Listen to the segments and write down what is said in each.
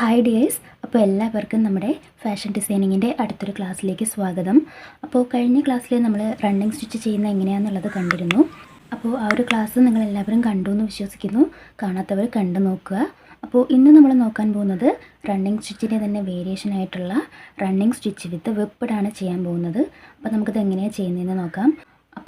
Hi dears അപ്പോൾ എല്ലാവർക്കും നമ്മുടെ ഫാഷൻ ഡിസൈനിങ്ങിന്റെ അടുത്തൊരു ക്ലാസ്സിലേക്ക് സ്വാഗതം. അപ്പോൾ കഴിഞ്ഞ ക്ലാസ്സിൽ നമ്മൾ റണ്ണിങ് സ്റ്റിച്ച് ചെയ്യുന്ന എങ്ങനെയാണെന്നുള്ളത് കണ്ടിരുന്നു. അപ്പോൾ ആ ഒരു ക്ലാസ് നിങ്ങൾ എല്ലാവരും കണ്ടു എന്ന് വിശ്വസിക്കുന്നു. കാണാത്തവർ കണ്ടു നോക്കുക. അപ്പോൾ ഇന്ന് നമ്മൾ നോക്കാൻ പോകുന്നത് റണ്ണിങ് സ്റ്റിച്ചിന്റെ തന്നെ വേരിയേഷൻ ആയിട്ടുള്ള റണ്ണിങ് സ്റ്റിച്ച് വിത്ത് വെപ്പിടാണ് ചെയ്യാൻ പോകുന്നത്. അപ്പോൾ നമുക്കത് എങ്ങനെയാണ് ചെയ്യുന്നതെന്ന് നോക്കാം.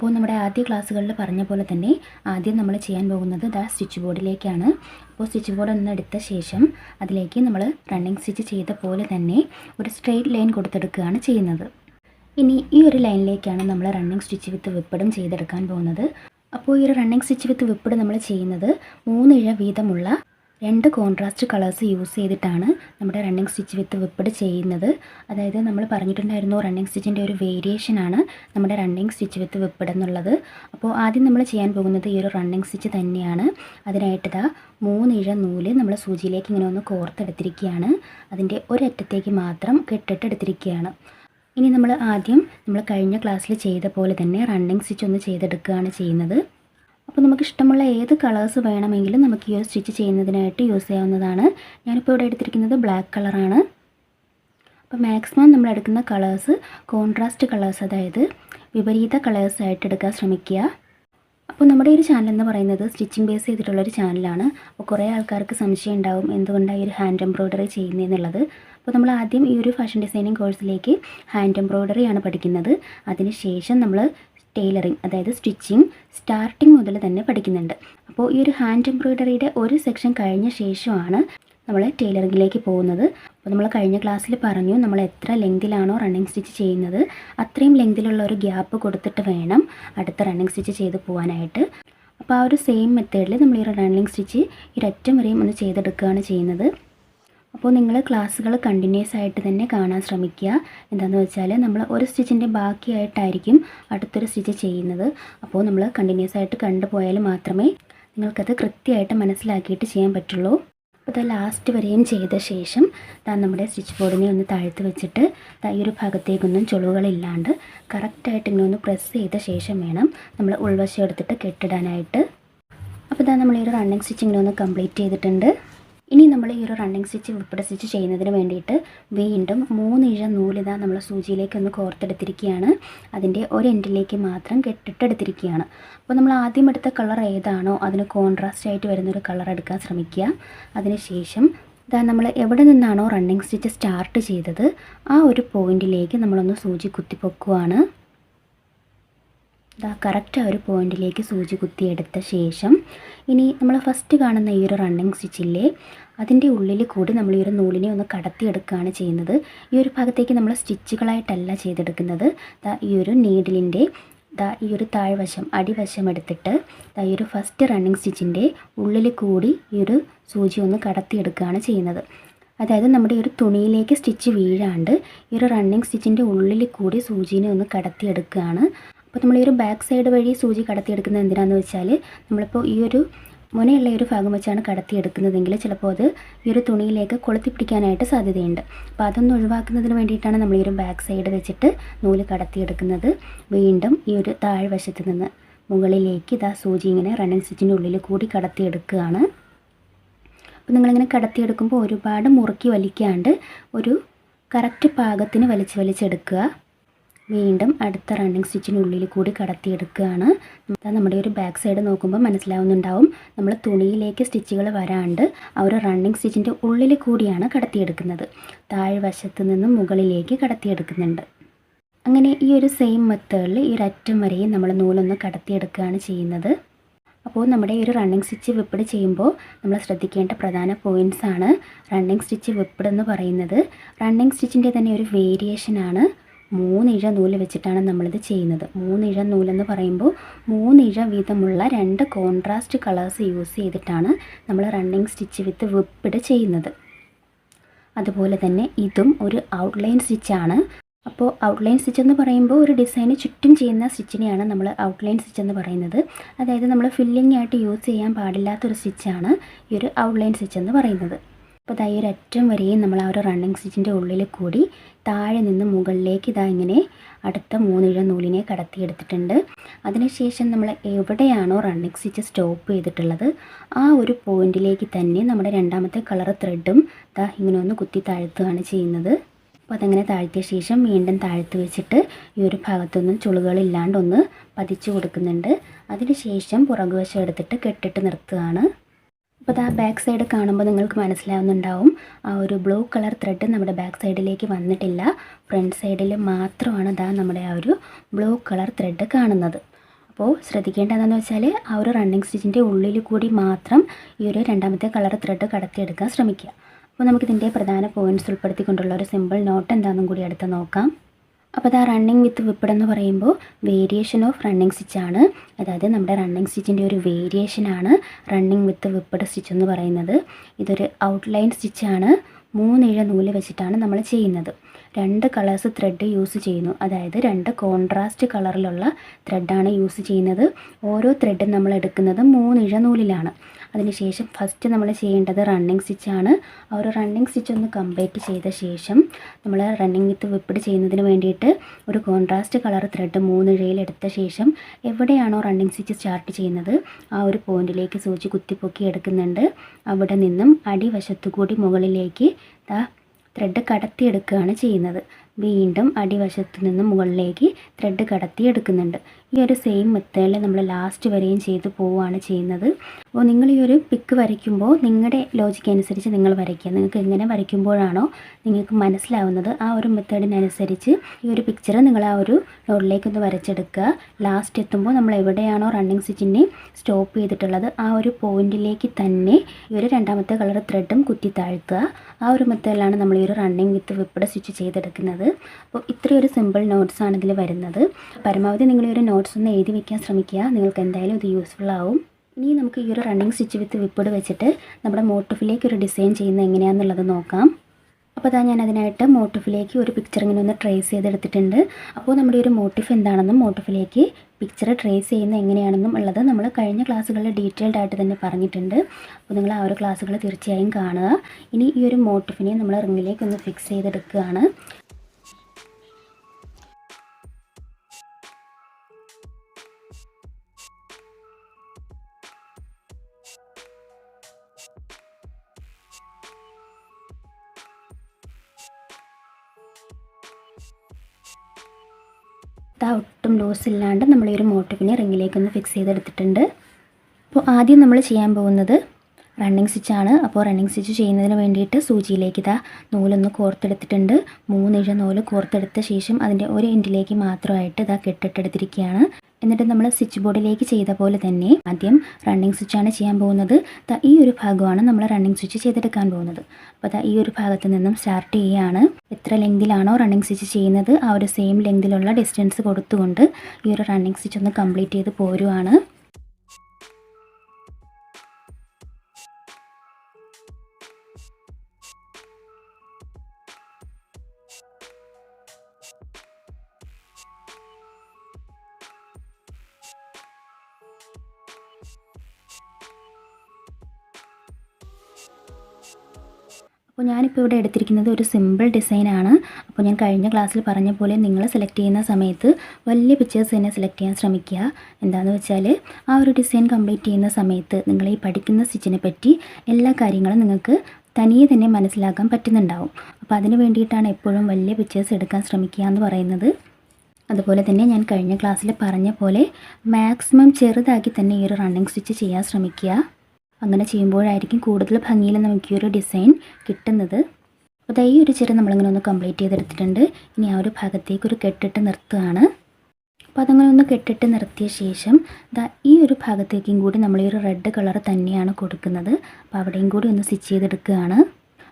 അപ്പോൾ നമ്മുടെ ആദ്യ ക്ലാസ്സുകളിൽ പറഞ്ഞ പോലെ തന്നെ ആദ്യം നമ്മൾ ചെയ്യാൻ പോകുന്നത് ദാ സ്റ്റിച്ച് ബോർഡിലേക്കാണ്. അപ്പോൾ സ്റ്റിച്ച് ബോർഡ് ഒന്ന് എടുത്ത ശേഷം അതിലേക്ക് നമ്മൾ റണ്ണിങ് സ്റ്റിച്ച് ചെയ്ത പോലെ തന്നെ ഒരു സ്ട്രെയിറ്റ് ലൈൻ കൊടുത്തെടുക്കുകയാണ് ചെയ്യുന്നത്. ഇനി ഈ ഒരു ലൈനിലേക്കാണ് നമ്മൾ റണ്ണിങ് സ്റ്റിച്ച് വിത്ത് വിപ്പടും ചെയ്തെടുക്കാൻ പോകുന്നത്. അപ്പോൾ ഈ ഒരു റണ്ണിങ് സ്റ്റിച്ച് വിത്ത് വിപ്പട് നമ്മൾ ചെയ്യുന്നത് മൂന്നിഴ വീതമുള്ള രണ്ട് കോൺട്രാസ്റ്റ് കളേഴ്സ് യൂസ് ചെയ്തിട്ടാണ് നമ്മുടെ റണ്ണിങ് സ്റ്റിച്ച് വിത്ത് വിപ്പിട് ചെയ്യുന്നത്. അതായത് നമ്മൾ പറഞ്ഞിട്ടുണ്ടായിരുന്നു റണ്ണിങ് സ്റ്റിച്ചിന്റെ ഒരു വേരിയേഷനാണ് നമ്മുടെ റണ്ണിങ് സ്റ്റിച്ച് വിത്ത് വിപ്പിട് എന്നുള്ളത്. അപ്പോൾ ആദ്യം നമ്മൾ ചെയ്യാൻ പോകുന്നത് ഈ ഒരു റണ്ണിങ് സ്റ്റിച്ച് തന്നെയാണ്. അതിനായിട്ട് മൂന്നിഴ നൂൽ നമ്മൾ സൂചിയിലേക്ക് ഇങ്ങനെ ഒന്ന് കോർത്തെടുത്തിരിക്കുകയാണ്. അതിന്റെ ഒരറ്റത്തേക്ക് മാത്രം കെട്ടിട്ടെടുത്തിരിക്കുകയാണ് ഇനി നമ്മൾ ആദ്യം നമ്മൾ കഴിഞ്ഞ ക്ലാസ്സിൽ ചെയ്ത പോലെ തന്നെ റണ്ണിങ് സ്റ്റിച്ച് ഒന്ന് ചെയ്തെടുക്കുകയാണ് ചെയ്യുന്നത്. അപ്പോൾ നമുക്ക് ഇഷ്ടമുള്ള ഏത് കളേഴ്സ് വേണമെങ്കിലും നമുക്ക് ഈ ഒരു സ്റ്റിച്ച് ചെയ്യുന്നതിനായിട്ട് യൂസ് ചെയ്യാവുന്നതാണ്. ഞാനിപ്പോൾ ഇവിടെ എടുത്തിരിക്കുന്നത് ബ്ലാക്ക് കളറാണ്. അപ്പോൾ മാക്സിമം നമ്മൾ എടുക്കുന്ന കളേഴ്സ് കോൺട്രാസ്റ്റ് കളേഴ്സ് അതായത് വിപരീത കളേഴ്സ് ആയിട്ട് എടുക്കാൻ ശ്രമിക്കുക. അപ്പോൾ നമ്മുടെ ഒരു ചാനൽ എന്ന് പറയുന്നത് സ്റ്റിച്ചിങ് ബേസ് ചെയ്തിട്ടുള്ള ഒരു ചാനലാണ് അപ്പോൾ കുറേ ആൾക്കാർക്ക് സംശയം ഉണ്ടാവും എന്തുകൊണ്ടാണ് ഈ ഒരു ഹാൻഡ് എംബ്രോയ്ഡറി ചെയ്യുന്നതെന്നുള്ളത് അപ്പോൾ നമ്മൾ ആദ്യം ഈ ഒരു ഫാഷൻ ഡിസൈനിങ് കോഴ്സിലേക്ക് ഹാൻഡ് എംബ്രോയ്ഡറിയാണ് പഠിക്കുന്നത്. അതിനുശേഷം നമ്മൾ ടൈലറിങ് അതായത് സ്റ്റിച്ചിങ് സ്റ്റാർട്ടിങ് മുതൽ തന്നെ പഠിക്കുന്നുണ്ട്. അപ്പോൾ ഈ ഒരു ഹാൻഡ് എംബ്രോയ്ഡറിയുടെ ഒരു സെക്ഷൻ കഴിഞ്ഞ ശേഷമാണ് നമ്മൾ ടൈലറിങ്ങിലേക്ക് പോകുന്നത്. അപ്പോൾ നമ്മൾ കഴിഞ്ഞ ക്ലാസ്സിൽ പറഞ്ഞു നമ്മൾ എത്ര ലെങ്തിലാണോ റണ്ണിങ് സ്റ്റിച്ച് ചെയ്യുന്നത് അത്രയും ലെങ്തിലുള്ള ഒരു ഗ്യാപ്പ് കൊടുത്തിട്ട് വേണം അടുത്ത റണ്ണിങ് സ്റ്റിച്ച് ചെയ്ത് പോകാനായിട്ട് അപ്പോൾ ആ ഒരു സെയിം മെത്തേഡിൽ നമ്മൾ ഈ റണ്ണിങ് സ്റ്റിച്ച് ഈ ഒരറ്റം വരെയും ഒന്ന് ചെയ്തെടുക്കുകയാണ് ചെയ്യുന്നത്. അപ്പോൾ നിങ്ങൾ ക്ലാസ്സുകൾ കണ്ടിന്യൂസ് ആയിട്ട് തന്നെ കാണാൻ ശ്രമിക്കുക. എന്താണെന്ന് വെച്ചാൽ നമ്മൾ ഒരു സ്റ്റിച്ചിന്റെ ബാക്കിയായിട്ടായിരിക്കും അടുത്തൊരു സ്റ്റിച്ച് ചെയ്യുന്നത്. അപ്പോൾ നമ്മൾ കണ്ടിന്യൂസ് ആയിട്ട് കണ്ടുപോയാൽ മാത്രമേ നിങ്ങൾക്കത് കൃത്യമായിട്ട് മനസ്സിലാക്കിയിട്ട് ചെയ്യാൻ പറ്റുള്ളൂ. അപ്പോൾ അത് ലാസ്റ്റ് വരെയും ചെയ്ത ശേഷം താൻ നമ്മുടെ സ്റ്റിച്ച് ബോർഡിനെ ഒന്ന് താഴ്ത്ത് വെച്ചിട്ട് ഈ ഒരു ഭാഗത്തേക്കൊന്നും ചുളിവുകളില്ലാണ്ട് കറക്റ്റായിട്ട് ഇങ്ങനെ ഒന്ന് പ്രസ് ചെയ്ത ശേഷം വേണം നമ്മൾ ഉൾവശം എടുത്തിട്ട് കെട്ടിടാനായിട്ട്. അപ്പോൾ ഇതാ നമ്മൾ ഈ ഒരു റണ്ണിങ് സ്റ്റിച്ചിങ്ങിനെ ഒന്ന് കംപ്ലീറ്റ് ചെയ്തിട്ടുണ്ട്. ഇനി നമ്മൾ ഈ ഒരു റണ്ണിങ് സ്റ്റിച്ച് ഉൾപ്പെടെ സ്റ്റിച്ച് ചെയ്യുന്നതിന് വേണ്ടിയിട്ട് വീണ്ടും മൂന്നിഴ നൂലിതാ നമ്മൾ സൂചിയിലേക്ക് ഒന്ന് കോർത്തെടുത്തിരിക്കുകയാണ്. അതിന്റെ ഒരു എൻഡിലേക്ക് മാത്രം കെട്ടിട്ടെടുത്തിരിക്കുകയാണ്. അപ്പോൾ നമ്മൾ ആദ്യം എടുത്ത കളർ ഏതാണോ അതിന് കോൺട്രാസ്റ്റ് ആയിട്ട് വരുന്നൊരു കളർ എടുക്കാൻ ശ്രമിക്കുക. അതിനുശേഷം ഇതാ നമ്മൾ എവിടെ നിന്നാണോ റണ്ണിങ് സ്റ്റിച്ച് സ്റ്റാർട്ട് ചെയ്തത് ആ ഒരു പോയിന്റിലേക്ക് നമ്മളൊന്ന് സൂചി കുത്തിപ്പൊക്കുവാണ്. ഇതാ കറക്റ്റ് ആ ഒരു പോയിന്റിലേക്ക് സൂചി കുത്തിയെടുത്ത ശേഷം ഇനി നമ്മൾ ഫസ്റ്റ് കാണുന്ന ഈ ഒരു റണ്ണിങ് സ്റ്റിച്ചില്ലേ അതിന്റെ ഉള്ളിൽ കൂടി നമ്മൾ ഈ ഒരു നൂലിനെ ഒന്ന് കടത്തിയെടുക്കുകയാണ് ചെയ്യുന്നത്. ഈ ഒരു ഭാഗത്തേക്ക് നമ്മൾ സ്റ്റിച്ചുകളായിട്ടല്ല ചെയ്തെടുക്കുന്നത്. ഈ ഒരു നീഡിലിന്റെ ദാ ഈ ഒരു താഴ്വശം അടിവശം എടുത്തിട്ട് ദാ ഈ ഒരു ഫസ്റ്റ് റണ്ണിങ് സ്റ്റിച്ചിന്റെ ഉള്ളിൽ കൂടി ഈ ഒരു സൂചി ഒന്ന് കടത്തിയെടുക്കുകയാണ് ചെയ്യുന്നത്. അതായത് നമ്മുടെ ഒരു തുണിയിലേക്ക് സ്റ്റിച്ച് വീഴാണ്ട് ഈ ഒരു റണ്ണിങ് സ്റ്റിച്ചിന്റെ ഉള്ളിൽ കൂടി സൂചിനെ ഒന്ന് കടത്തിയെടുക്കുകയാണ് അപ്പോൾ നമ്മൾ ഈ ഒരു ബാക്ക് സൈഡ് വഴി സൂചി കടത്തിയെടുക്കുന്നത് എന്തിനാണെന്ന് വെച്ചാൽ നമ്മളിപ്പോൾ ഈ ഒരു മുനയുള്ള ഒരു ഭാഗം വെച്ചാണ് കടത്തിയെടുക്കുന്നതെങ്കിൽ ചിലപ്പോൾ അത് ഈ ഒരു തുണിയിലേക്ക് കൊളുത്തി പിടിക്കാനായിട്ട് സാധ്യതയുണ്ട്. അപ്പോൾ അതൊന്ന് ഒഴിവാക്കുന്നതിന് വേണ്ടിയിട്ടാണ് നമ്മൾ ഈ ഒരു ബാക്ക് സൈഡ് വെച്ചിട്ട് നൂൽ കടത്തിയെടുക്കുന്നത്. വീണ്ടും ഈ ഒരു താഴ്വശത്ത് നിന്ന് മുകളിലേക്ക് ഇതാ സൂചി ഇങ്ങനെ റണ്ണിങ് സ്റ്റിച്ചിന്റെ ഉള്ളിൽ കൂടി കടത്തിയെടുക്കുകയാണ്. അപ്പോൾ നിങ്ങളിങ്ങനെ കടത്തിയെടുക്കുമ്പോൾ ഒരുപാട് മുറുക്കി വലിക്കാണ്ട് ഒരു കറക്റ്റ് പാകത്തിന് വലിച്ച് വലിച്ചെടുക്കുക വീണ്ടും അടുത്ത റണ്ണിങ് സ്റ്റിച്ചിനുള്ളിൽ കൂടി കടത്തിയെടുക്കുകയാണ്. നമ്മുടെ ഒരു ബാക്ക് സൈഡ് നോക്കുമ്പോൾ മനസ്സിലാവുന്നുണ്ടാവും. നമ്മൾ തുണിയിലേക്ക് സ്റ്റിച്ചുകൾ വരാണ്ട് ആ ഒരു റണ്ണിങ് സ്റ്റിച്ചിന്റെ ഉള്ളിൽ കൂടിയാണ് കടത്തിയെടുക്കുന്നത്. താഴ്വശത്ത് നിന്നും മുകളിലേക്ക് കടത്തിയെടുക്കുന്നുണ്ട്. അങ്ങനെ ഈ ഒരു സെയിം മെത്തേഡിൽ ഈ ഒരറ്റം വരെയും നമ്മൾ നൂലൊന്ന് കടത്തിയെടുക്കുകയാണ് ചെയ്യുന്നത്. അപ്പോൾ നമ്മുടെ ഈ ഒരു റണ്ണിങ് സ്റ്റിച്ച് വിപ്പിട് ചെയ്യുമ്പോൾ നമ്മൾ ശ്രദ്ധിക്കേണ്ട പ്രധാന പോയിന്റ്സ് ആണ് റണ്ണിങ് സ്റ്റിച്ച് വിപ്പിഡ് എന്ന് പറയുന്നത്. റണ്ണിങ് സ്റ്റിച്ചിന്റെ തന്നെ ഒരു വേരിയേഷനാണ് മൂന്നിഴ നൂൽ വെച്ചിട്ടാണ് നമ്മളിത് ചെയ്യുന്നത്. മൂന്നിഴ നൂലെന്ന് പറയുമ്പോൾ മൂന്നിഴ വീതമുള്ള രണ്ട് കോൺട്രാസ്റ്റ് കളേഴ്സ് യൂസ് ചെയ്തിട്ടാണ് നമ്മൾ റണ്ണിങ് സ്റ്റിച്ച് വിത്ത് വിപ്പിട് ചെയ്യുന്നത്. അതുപോലെ തന്നെ ഇതും ഒരു ഔട്ട്ലൈൻ സ്റ്റിച്ചാണ് അപ്പോൾ ഔട്ട്ലൈൻ സ്റ്റിച്ച് എന്ന് പറയുമ്പോൾ ഒരു ഡിസൈന് ചുറ്റും ചെയ്യുന്ന സ്റ്റിച്ചിനെയാണ് നമ്മൾ ഔട്ട്ലൈൻ സ്റ്റിച്ച് എന്ന് പറയുന്നത്. അതായത് നമ്മൾ ഫില്ലിംഗ് ആയിട്ട് യൂസ് ചെയ്യാൻ പാടില്ലാത്തൊരു സ്റ്റിച്ചാണ് ഈ ഒരു ഔട്ട്ലൈൻ സ്റ്റിച്ച് എന്ന് പറയുന്നത്. അപ്പോൾ ഇതാ ഈ ഒരു അറ്റം വരെയും നമ്മൾ ആ ഒരു റണ്ണിങ് സ്റ്റിച്ചിന്റെ ഉള്ളിൽ കൂടി താഴെ നിന്ന് മുകളിലേക്ക് ഇതാ ഇങ്ങനെ അടുത്ത മൂന്നിഴ നൂലിനെ കടത്തിയെടുത്തിട്ടുണ്ട്. അതിനുശേഷം നമ്മൾ എവിടെയാണോ റണ്ണിങ് സ്റ്റിച്ച് സ്റ്റോപ്പ് ചെയ്തിട്ടുള്ളത് ആ ഒരു പോയിന്റിലേക്ക് തന്നെ നമ്മുടെ രണ്ടാമത്തെ കളർ ത്രെഡും ഇതാ ഇങ്ങനെ ഒന്ന് കുത്തി താഴ്ത്തുകയാണ് ചെയ്യുന്നത്. അപ്പോൾ അതങ്ങനെ താഴ്ത്തിയ ശേഷം വീണ്ടും താഴ്ത്തി വെച്ചിട്ട് ഈ ഒരു ഭാഗത്തൊന്നും ചുളുകളില്ലാണ്ടൊന്ന് പതിച്ചു കൊടുക്കുന്നുണ്ട്. അതിനുശേഷം പുറകുവശം എടുത്തിട്ട് കെട്ടിട്ട് നിർത്തുകയാണ്. അപ്പോൾ ആ ബാക്ക് സൈഡ് കാണുമ്പോൾ നിങ്ങൾക്ക് മനസ്സിലാവുന്നുണ്ടാവും. ആ ഒരു ബ്ലൂ കളർ ത്രെഡ് നമ്മുടെ ബാക്ക് സൈഡിലേക്ക് വന്നിട്ടില്ല. ഫ്രണ്ട് സൈഡിൽ മാത്രമാണ് ദാ നമ്മുടെ ആ ഒരു ബ്ലൂ കളർ ത്രെഡ് കാണുന്നത്. അപ്പോൾ ശ്രദ്ധിക്കേണ്ടതെന്ന് വെച്ചാൽ ആ ഒരു റണ്ണിങ് സ്റ്റിച്ചിന്റെ ഉള്ളിൽ കൂടി മാത്രം ഈ ഒരു രണ്ടാമത്തെ കളർ ത്രെഡ് കടത്തിയെടുക്കാൻ ശ്രമിക്കുക. അപ്പോൾ നമുക്കിതിന്റെ പ്രധാന പോയിന്റ്സ് ഉൾപ്പെടുത്തിക്കൊണ്ടുള്ള ഒരു സിമ്പിൾ നോട്ട് എന്താണെന്നും കൂടി അടുത്ത് നോക്കാം. അപ്പോൾ ആ റണ്ണിങ് വിത്ത് വിപ്പിഡ് എന്ന് പറയുമ്പോൾ വേരിയേഷൻ ഓഫ് റണ്ണിങ് സ്റ്റിച്ചാണ് അതായത് നമ്മുടെ റണ്ണിങ് സ്റ്റിച്ചിന്റെ ഒരു വേരിയേഷനാണ് റണ്ണിങ് വിത്ത് വിപ്പിഡ് സ്റ്റിച്ച് എന്ന് പറയുന്നത്. ഇതൊരു ഔട്ട്ലൈൻ സ്റ്റിച്ചാണ് മൂന്നിഴ നൂൽ വെച്ചിട്ടാണ് നമ്മൾ ചെയ്യുന്നത്. രണ്ട് കളേഴ്സ് ത്രെഡ് യൂസ് ചെയ്യുന്നു. അതായത് രണ്ട് കോൺട്രാസ്റ്റ് കളറിലുള്ള ത്രെഡാണ് യൂസ് ചെയ്യുന്നത്. ഓരോ ത്രെഡും നമ്മൾ എടുക്കുന്നത് മൂന്നിഴ നൂലിലാണ്. അതിനുശേഷം ഫസ്റ്റ് നമ്മൾ ചെയ്യേണ്ടത് റണ്ണിങ് സ്റ്റിച്ചാണ് ആ ഒരു റണ്ണിങ് സ്റ്റിച്ച് ഒന്ന് കംപ്ലീറ്റ് ചെയ്ത ശേഷം നമ്മൾ റണ്ണിങ് വിത്ത് വിപ്പിഡ് ചെയ്യുന്നതിന് വേണ്ടിയിട്ട് ഒരു കോൺട്രാസ്റ്റ് കളർ ത്രെഡ് മൂന്നിഴയിൽ എടുത്ത ശേഷം എവിടെയാണോ റണ്ണിങ് സ്റ്റിച്ച് സ്റ്റാർട്ട് ചെയ്യുന്നത് ആ ഒരു പോയിന്റിലേക്ക് സൂചി കുത്തിപ്പൊക്കി എടുക്കുന്നുണ്ട്. അവിടെ നിന്നും അടിവശത്തു കൂടി മുകളിലേക്ക് ത്രെഡ് കടത്തിയെടുക്കുകയാണ് ചെയ്യുന്നത്. വീണ്ടും അടിവശത്ത് നിന്ന് മുകളിലേക്ക് ത്രെഡ് കടത്തി എടുക്കുന്നുണ്ട്. ഈ ഒരു സെയിം മെത്തേഡിൽ നമ്മൾ ലാസ്റ്റ് വരെയും ചെയ്തു പോവുകയാണ് ചെയ്യുന്നത്. അപ്പോൾ നിങ്ങൾ ഈ ഒരു പിക്ക് വരയ്ക്കുമ്പോൾ നിങ്ങളുടെ ലോജിക്ക് അനുസരിച്ച് നിങ്ങൾ വരയ്ക്കുക. നിങ്ങൾക്ക് എങ്ങനെ വരയ്ക്കുമ്പോഴാണോ നിങ്ങൾക്ക് മനസ്സിലാവുന്നത്. ആ ഒരു മെത്തേഡിനനുസരിച്ച് ഈ ഒരു പിക്ചർ നിങ്ങൾ ആ ഒരു ഒന്ന് വരച്ചെടുക്കുക. ലാസ്റ്റ് എത്തുമ്പോൾ നമ്മൾ എവിടെയാണോ റണ്ണിങ് സ്റ്റിച്ചിനെ സ്റ്റോപ്പ് ചെയ്തിട്ടുള്ളത് ആ ഒരു പോയിന്റിലേക്ക് തന്നെ ഈ ഒരു രണ്ടാമത്തെ കളർ ത്രെഡും കുത്തി താഴ്ത്തുക. ആ ഒരു മെത്തേഡിലാണ് നമ്മൾ ഈ ഒരു റണ്ണിങ് വിത്ത് വിപ്പിടെ സ്റ്റിച്ച് ചെയ്തെടുക്കുന്നത്. അപ്പോൾ ഇത്രയും ഒരു സിമ്പിൾ നോട്ട്സ് ആണ് ഇതിൽ വരുന്നത്. പരമാവധി നിങ്ങൾ ഈ ഒരു നോട്ട്സ് ഒന്ന് എഴുതി വയ്ക്കാൻ ശ്രമിക്കുക. നിങ്ങൾക്ക് എന്തായാലും ഇത് യൂസ്ഫുൾ ആവും. ഇനി നമുക്ക് ഈ ഒരു റണ്ണിങ് സ്റ്റിച്ച് വിത്ത് വിപ്പിഡ് വെച്ചിട്ട് നമ്മുടെ മോട്ടോഫിലേക്ക് ഒരു ഡിസൈൻ ചെയ്യുന്നത് എങ്ങനെയാണെന്നുള്ളത് നോക്കാം. അപ്പോൾ അതാ ഞാൻ അതിനായിട്ട് മോട്ടിഫിലേക്ക് ഒരു പിക്ചർ ഇങ്ങനെ ഒന്ന് ട്രേസ് ചെയ്തെടുത്തിട്ടുണ്ട്. അപ്പോൾ നമ്മുടെ ഒരു മോട്ടിഫ് എന്താണെന്നും മോട്ടിഫിലേക്ക് പിക്ചർ ട്രേസ് ചെയ്യുന്നത് എങ്ങനെയാണെന്നും ഉള്ളത് നമ്മൾ കഴിഞ്ഞ ക്ലാസ്സുകളിൽ ഡീറ്റെയിൽഡ് ആയിട്ട് തന്നെ പറഞ്ഞിട്ടുണ്ട്. അപ്പോൾ നിങ്ങൾ ആ ഒരു ക്ലാസ്സുകൾ തീർച്ചയായും കാണുക. ഇനി ഈ ഒരു മോട്ടിഫിനെ നമ്മൾ റിങ്ങിലേക്ക് ഒന്ന് ഫിക്സ് ചെയ്തെടുക്കുകയാണ്. ദാ ഒട്ടും ലോസ് ഇല്ലാണ്ട് നമ്മൾ ഈ ഒരു മോട്ടീവിനെ റിങ്ങിലേക്ക് ഒന്ന് ഫിക്സ് ചെയ്തെടുത്തിട്ടുണ്ട്. അപ്പോൾ ആദ്യം നമ്മൾ ചെയ്യാൻ പോകുന്നത് റണ്ണിങ് സ്റ്റിച്ചാണ് അപ്പോൾ റണ്ണിങ് സ്റ്റിച്ച് ചെയ്യുന്നതിന് വേണ്ടിയിട്ട് സൂചിയിലേക്ക് ഇതാ നൂലൊന്ന് കോർത്തെടുത്തിട്ടുണ്ട്. മൂന്നിഴ നൂൽ കോർത്തെടുത്ത ശേഷം അതിന്റെ ഒരു എൻഡിലേക്ക് മാത്രമായിട്ട് ഇതാ കെട്ടിട്ടെടുത്തിരിക്കുകയാണ് എന്നിട്ട് നമ്മൾ സ്വിച്ച് ബോർഡിലേക്ക് ചെയ്ത പോലെ തന്നെ ആദ്യം റണ്ണിങ് സ്വിച്ചാണ് ചെയ്യാൻ പോകുന്നത്. ഈ ഒരു ഭാഗമാണ് നമ്മൾ റണ്ണിങ് സ്വിച്ച് ചെയ്തെടുക്കാൻ പോകുന്നത്. അപ്പോൾ ഈ ഒരു ഭാഗത്ത് നിന്നും സ്റ്റാർട്ട് ചെയ്യുകയാണ് എത്ര ലെങ്തിലാണോ റണ്ണിങ് സ്വിച്ച് ചെയ്യുന്നത് ആ ഒരു സെയിം ലെങ്തിലുള്ള ഡിസ്റ്റൻസ് കൊടുത്തുകൊണ്ട് ഈ ഒരു റണ്ണിങ് സ്വിച്ച് ഒന്ന് കംപ്ലീറ്റ് ചെയ്ത് പോരുവാണ്. അപ്പോൾ ഞാനിപ്പോൾ ഇവിടെ എടുത്തിരിക്കുന്നത് ഒരു സിമ്പിൾ ഡിസൈനാണ് അപ്പോൾ ഞാൻ കഴിഞ്ഞ ക്ലാസ്സിൽ പറഞ്ഞ പോലെ നിങ്ങൾ സെലക്ട് ചെയ്യുന്ന സമയത്ത് വലിയ പിക്ചേഴ്സ് തന്നെ സെലക്ട് ചെയ്യാൻ ശ്രമിക്കുക. എന്താണെന്ന് വെച്ചാൽ ആ ഒരു ഡിസൈൻ കംപ്ലീറ്റ് ചെയ്യുന്ന സമയത്ത് നിങ്ങൾ ഈ പഠിക്കുന്ന സ്റ്റിച്ചിനെ പറ്റി എല്ലാ കാര്യങ്ങളും നിങ്ങൾക്ക് തനിയെ തന്നെ മനസ്സിലാക്കാൻ പറ്റുന്നുണ്ടാവും. അപ്പോൾ അതിന് വേണ്ടിയിട്ടാണ് എപ്പോഴും വലിയ പിക്ചേഴ്സ് എടുക്കാൻ ശ്രമിക്കുക എന്ന് പറയുന്നത്. അതുപോലെ തന്നെ ഞാൻ കഴിഞ്ഞ ക്ലാസ്സിൽ പറഞ്ഞ പോലെ മാക്സിമം ചെറുതാക്കി തന്നെ ഈ ഒരു റണ്ണിങ് സ്റ്റിച്ച് ചെയ്യാൻ ശ്രമിക്കുക. അങ്ങനെ ചെയ്യുമ്പോഴായിരിക്കും കൂടുതൽ ഭംഗിയിൽ നമുക്ക് ഈ ഒരു ഡിസൈൻ കിട്ടുന്നത്. അപ്പോൾ ദൈ ഒരു ചെറിയ നമ്മളിങ്ങനെ ഒന്ന് കംപ്ലീറ്റ് ചെയ്തെടുത്തിട്ടുണ്ട്. ഇനി ആ ഒരു ഭാഗത്തേക്ക് ഒരു കെട്ടിട്ട് നിർത്തുകയാണ്. അപ്പോൾ അതങ്ങനെ ഒന്ന് കെട്ടിട്ട് നിർത്തിയ ശേഷം ദാ ഈ ഒരു ഭാഗത്തേക്കും കൂടി നമ്മൾ ഈ ഒരു റെഡ് കളർ തന്നെയാണ് കൊടുക്കുന്നത്. അപ്പോൾ അവിടെയും കൂടി ഒന്ന് സ്റ്റിച്ച് ചെയ്തെടുക്കുകയാണ്.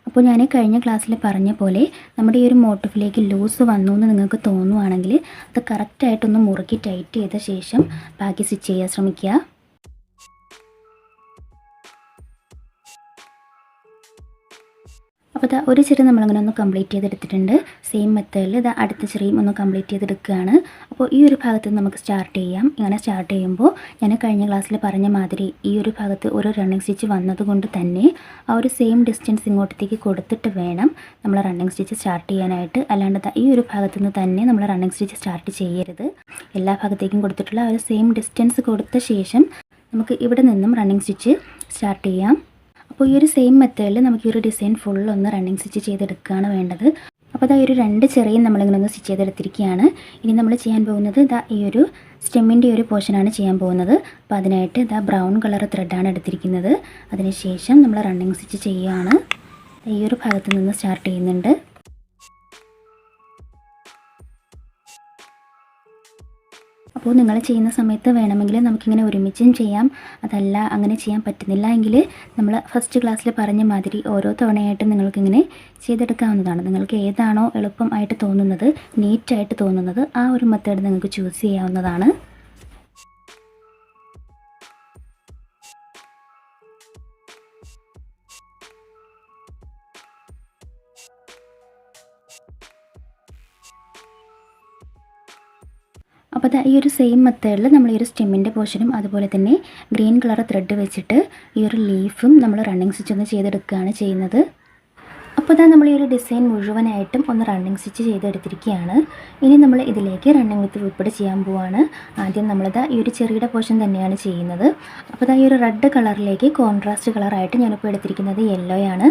അപ്പോൾ ഞാൻ കഴിഞ്ഞ ക്ലാസ്സിൽ പറഞ്ഞ പോലെ നമ്മുടെ ഈ ഒരു മോട്ടിഫിലേക്ക് ലൂസ് വന്നു എന്ന് നിങ്ങൾക്ക് തോന്നുവാണെങ്കിൽ അത് കറക്റ്റായിട്ടൊന്ന് മുറുക്കി ടൈറ്റ് ചെയ്ത ശേഷം ബാക്കി സ്റ്റിച്ച് ചെയ്യാൻ ശ്രമിക്കുക. അപ്പോൾ ഇതാ ഒരു ചെറിയ നമ്മളങ്ങനെ ഒന്ന് കംപ്ലീറ്റ് ചെയ്തെടുത്തിട്ടുണ്ട്. സെയിം മെത്തേഡിൽ ഇതാ അടുത്ത ചെറിയും ഒന്ന് കംപ്ലീറ്റ് ചെയ്തെടുക്കുകയാണ്. അപ്പോൾ ഈ ഒരു ഭാഗത്ത് നമുക്ക് സ്റ്റാർട്ട് ചെയ്യാം. ഇങ്ങനെ സ്റ്റാർട്ട് ചെയ്യുമ്പോൾ ഞാൻ കഴിഞ്ഞ ക്ലാസ്സിൽ പറഞ്ഞ മാതിരി ഈ ഒരു ഭാഗത്ത് ഒരു റണ്ണിങ് സ്റ്റിച്ച് വന്നതുകൊണ്ട് തന്നെ ആ ഒരു സെയിം ഡിസ്റ്റൻസ് ഇങ്ങോട്ടത്തേക്ക് കൊടുത്തിട്ട് വേണം നമ്മൾ റണ്ണിങ് സ്റ്റിച്ച് സ്റ്റാർട്ട് ചെയ്യാനായിട്ട്. അല്ലാണ്ട് ഈ ഒരു ഭാഗത്തു നിന്ന് തന്നെ നമ്മൾ റണ്ണിങ് സ്റ്റിച്ച് സ്റ്റാർട്ട് ചെയ്യരുത്. എല്ലാ ഭാഗത്തേക്കും കൊടുത്തിട്ടുള്ള ആ ഒരു സെയിം ഡിസ്റ്റൻസ് കൊടുത്ത ശേഷം നമുക്ക് ഇവിടെ നിന്നും റണ്ണിങ് സ്റ്റിച്ച് സ്റ്റാർട്ട് ചെയ്യാം. അപ്പോൾ ഈ ഒരു സെയിം മെത്തേഡിൽ നമുക്ക് ഈ ഒരു ഡിസൈൻ ഫുൾ ഒന്ന് റണ്ണിങ് സ്റ്റിച്ച് ചെയ്തെടുക്കുകയാണ് വേണ്ടത്. അപ്പോൾ ഇതാ ഒരു രണ്ട് ചെറിയും നമ്മളിങ്ങനെ ഒന്ന് സ്റ്റിച്ച് ചെയ്തെടുത്തിരിക്കുകയാണ്. ഇനി നമ്മൾ ചെയ്യാൻ പോകുന്നത് ഇതാ ഈ ഒരു സ്റ്റെമ്മിന്റെ ഒരു പോർഷനാണ് ചെയ്യാൻ പോകുന്നത്. അപ്പോൾ അതിനായിട്ട് ഇതാ ബ്രൗൺ കളർ ത്രെഡാണ് എടുത്തിരിക്കുന്നത്. അതിനുശേഷം നമ്മൾ റണ്ണിങ് സ്റ്റിച്ച് ചെയ്യുകയാണ് ഈ ഒരു ഭാഗത്ത് നിന്ന് സ്റ്റാർട്ട് ചെയ്യുന്നുണ്ട്. അപ്പോൾ നിങ്ങൾ ചെയ്യുന്ന സമയത്ത് വേണമെങ്കിൽ നമുക്കിങ്ങനെ ഒരുമിച്ചും ചെയ്യാം. അതല്ല അങ്ങനെ ചെയ്യാൻ പറ്റുന്നില്ല എങ്കിൽ നമ്മൾ ഫസ്റ്റ് ക്ലാസ്സിൽ പറഞ്ഞ മാതിരി ഓരോ തവണയായിട്ട് നിങ്ങൾക്കിങ്ങനെ ചെയ്തെടുക്കാവുന്നതാണ്. നിങ്ങൾക്ക് ഏതാണോ എളുപ്പമായിട്ട് തോന്നുന്നത് നീറ്റായിട്ട് തോന്നുന്നത് ആ ഒരു മെത്തേഡ് നിങ്ങൾക്ക് ചൂസ് ചെയ്യാവുന്നതാണ്. അപ്പോൾ ഈ ഒരു സെയിം മെത്തേഡിൽ നമ്മൾ ഈ ഒരു സ്റ്റെമ്മിന്റെ പോർഷനും അതുപോലെ തന്നെ ഗ്രീൻ കളർ ത്രെഡ് വെച്ചിട്ട് ഈ ഒരു ലീഫും നമ്മൾ റണ്ണിങ് സ്റ്റിച്ച് ഒന്ന് ചെയ്തെടുക്കുകയാണ് ചെയ്യുന്നത്. അപ്പോൾ ഇതാ നമ്മൾ ഈ ഒരു ഡിസൈൻ മുഴുവനായിട്ടും ഒന്ന് റണ്ണിങ് സ്റ്റിച്ച് ചെയ്തെടുത്തിരിക്കുകയാണ്. ഇനി നമ്മൾ ഇതിലേക്ക് റണ്ണിങ് വിത്ത് ഉൾപ്പെടെ ചെയ്യാൻ പോവാണ്. ആദ്യം നമ്മളിതാ ഈ ഒരു ചെറിയുടെ പോർഷൻ തന്നെയാണ് ചെയ്യുന്നത്. അപ്പോൾ ഇതാ ഈ ഒരു റെഡ് കളറിലേക്ക് കോൺട്രാസ്റ്റ് കളറായിട്ട് ഞാനിപ്പോൾ എടുത്തിരിക്കുന്നത് യെല്ലോ ആണ്.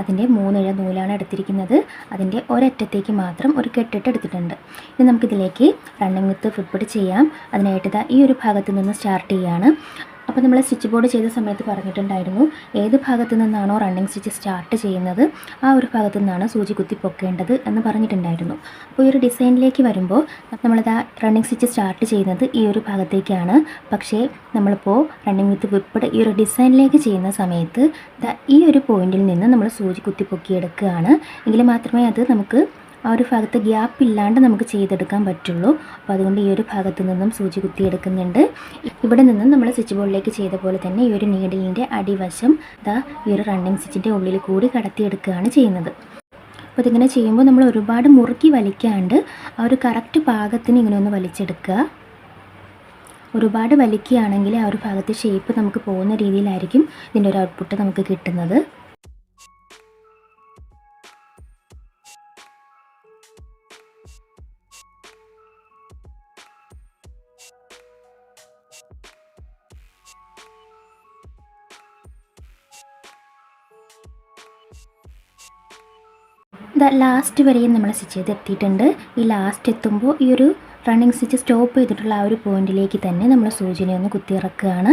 അതിന്റെ മൂന്നിഴ നൂലാണ് എടുത്തിരിക്കുന്നത്. അതിന്റെ ഒരറ്റത്തേക്ക് മാത്രം ഒരു കെട്ടിട്ട് എടുത്തിട്ടുണ്ട്. ഇനി നമുക്കിതിലേക്ക് റണ്ണിങ് വിത്ത് ഫുട്ബോൾ ചെയ്യാം. അതിനായിട്ട് ഇതാ ഈ ഒരു ഭാഗത്ത് നിന്ന് സ്റ്റാർട്ട് ചെയ്യുകയാണ് അപ്പോൾ നമ്മൾ സ്റ്റിച്ച് ബോർഡ് ചെയ്ത സമയത്ത് പറഞ്ഞിട്ടുണ്ടായിരുന്നു ഏത് ഭാഗത്തു നിന്നാണോ റണ്ണിങ് സ്റ്റിച്ച് സ്റ്റാർട്ട് ചെയ്യുന്നത് ആ ഒരു ഭാഗത്തു നിന്നാണ് സൂചി കുത്തി പൊക്കേണ്ടത് എന്ന് പറഞ്ഞിട്ടുണ്ടായിരുന്നു. അപ്പോൾ ഈ ഒരു ഡിസൈനിലേക്ക് വരുമ്പോൾ നമ്മളിതാ റണ്ണിങ് സ്റ്റിച്ച് സ്റ്റാർട്ട് ചെയ്യുന്നത് ഈ ഒരു ഭാഗത്തേക്കാണ്. പക്ഷേ നമ്മളിപ്പോൾ റണ്ണിങ് വിത്ത് വിപ്പഡ് ഈ ഒരു ഡിസൈനിലേക്ക് ചെയ്യുന്ന സമയത്ത് ഈ ഒരു പോയിന്റിൽ നിന്ന് നമ്മൾ സൂചി കുത്തി പൊക്കിയെടുക്കുകയാണ്. എങ്കിൽ മാത്രമേ അത് നമുക്ക് ആ ഒരു ഭാഗത്ത് ഗ്യാപ്പ് ഇല്ലാണ്ട് നമുക്ക് ചെയ്തെടുക്കാൻ പറ്റുള്ളൂ. അപ്പോൾ അതുകൊണ്ട് ഈ ഒരു ഭാഗത്ത് നിന്നും സൂചി കുത്തി എടുക്കുന്നുണ്ട് ഇവിടെ നിന്നും നമ്മൾ സ്വിച്ച് ബോർഡിലേക്ക് ചെയ്ത പോലെ തന്നെ ഈ ഒരു നീഡിലിന്റെ അടിവശം ദാ ഈ ഒരു റണ്ണിങ് സ്റ്റിച്ചിന്റെ ഉള്ളിൽ കൂടി കടത്തിയെടുക്കുകയാണ് ചെയ്യുന്നത്. അപ്പോൾ ഇതിങ്ങനെ ചെയ്യുമ്പോൾ നമ്മൾ ഒരുപാട് മുറുക്കി വലിക്കാണ്ട് ആ ഒരു കറക്റ്റ് പാകത്തിന് ഇങ്ങനെ ഒന്ന് വലിച്ചെടുക്കുക. ഒരുപാട് വലിക്കുകയാണെങ്കിൽ ആ ഒരു ഭാഗത്ത് ഷേപ്പ് നമുക്ക് പോകുന്ന രീതിയിലായിരിക്കും ഇതിന്റെ ഒരു ഔട്ട്പുട്ട് നമുക്ക് കിട്ടുന്നത്. ദ ലാസ്റ്റ് വരെയും നമ്മൾ സ്റ്റിച്ച് ചെയ്ത് എത്തിയിട്ടുണ്ട് ഈ ലാസ്റ്റ് എത്തുമ്പോൾ ഈ ഒരു റണ്ണിങ് സ്റ്റിച്ച് സ്റ്റോപ്പ് ചെയ്തിട്ടുള്ള ആ ഒരു പോയിന്റിലേക്ക് തന്നെ നമ്മൾ സൂചിനെ ഒന്ന് കുത്തിയിറക്കുകയാണ്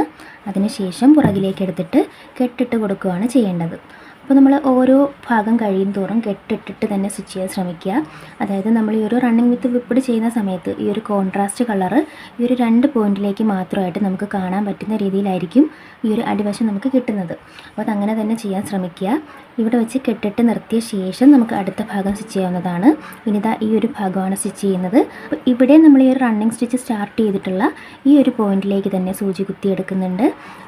അതിനുശേഷം പുറകിലേക്ക് എടുത്തിട്ട് കെട്ടിട്ട് കൊടുക്കുകയാണ് ചെയ്യേണ്ടത്. അപ്പോൾ നമ്മൾ ഓരോ ഭാഗം കഴിയും തോറും കെട്ടിട്ടിട്ട് തന്നെ സ്റ്റിച്ച് ചെയ്യാൻ ശ്രമിക്കുക. അതായത് നമ്മൾ ഈ ഒരു റണ്ണിങ് വിത്ത് വിപ്പിട് ചെയ്യുന്ന സമയത്ത് ഈ ഒരു കോൺട്രാസ്റ്റ് കളറ് ഈ ഒരു രണ്ട് പോയിന്റിലേക്ക് മാത്രമായിട്ട് നമുക്ക് കാണാൻ പറ്റുന്ന രീതിയിലായിരിക്കും ഈ ഒരു അടിവശം നമുക്ക് കിട്ടുന്നത്. അപ്പോൾ അതങ്ങനെ തന്നെ ചെയ്യാൻ ശ്രമിക്കുക. ഇവിടെ വെച്ച് കെട്ടിട്ട് നിർത്തിയ ശേഷം നമുക്ക് അടുത്ത ഭാഗം സ്റ്റിച്ച് ചെയ്യാവുന്നതാണ്. ഇനിതാ ഈ ഒരു ഭാഗമാണ് സ്റ്റിച്ച് ചെയ്യുന്നത്. അപ്പോൾ ഇവിടെ നമ്മൾ ഈ ഒരു റണ്ണിങ് സ്റ്റിച്ച് സ്റ്റാർട്ട് ചെയ്തിട്ടുള്ള ഈ ഒരു പോയിന്റിലേക്ക് തന്നെ സൂചി കുത്തിയെടുക്കുന്നുണ്ട്